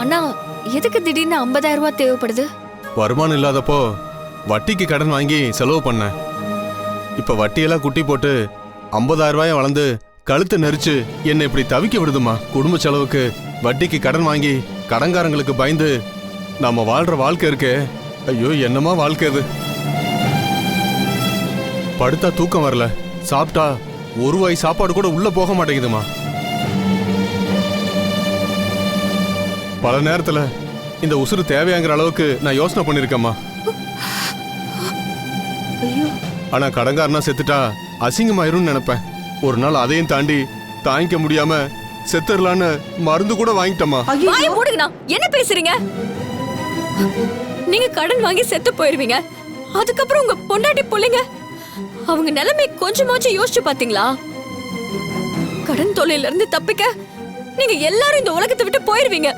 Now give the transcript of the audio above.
அண்ணா எதுக்கு திடீர்னு ஐம்பதாயிரம் ரூபாய் தேவைப்படுது? வருமானம் இல்லாதப்போ வட்டிக்கு கடன் வாங்கி செலவு பண்ணேன் இப்ப வட்டியெல்லாம் குட்டி போட்டு 50000 ரூபாயை வளர்ந்து கழுத்து நெரிச்சு என்னை இப்படி தவிக்க விடுதுமா? குடும்ப செலவுக்கு வட்டிக்கு கடன் வாங்கி கடன்காரங்களுக்கு பயந்து நாம வாழ்ற வாழ்க்கை இருக்கே. ஐயோ என்னமா வாழ்க்கை அது? படுத்தா தூக்கம் வரல. சாப்பிட்டா ஒரு வாய் சாப்பாடு கூட உள்ள போக மாட்டேங்குதுமா? பல நேரத்துல இந்த உசுறு தேவையாங்கிற அளவுக்கு நான் யோசனை பண்ணிருக்கேம்மா. ஆனா கடன்காரனா செத்துட்டா அசிங்கமாயிரும்னு நினைப்பேன். ஒரு நாள் அதையும் தாண்டி தாங்கிக்க முடியாம செத்துடலான்னு மருந்து கூட வாய மூடுங்கண்ணா. என்ன பேசுறீங்க? நீங்க கடன் வாங்கி செத்து போயிருவீங்க. அதுக்கப்புறம் உங்க பொண்டாட்டி பிள்ளைங்க அவங்க நிலைமை கொஞ்சமாச்சும் யோசிச்சு பாத்தீங்களா? கடன் தொல்லையில இருந்து தப்பிக்க நீங்க எல்லாரும் இந்த உலகத்தை விட்டு போயிருவீங்க.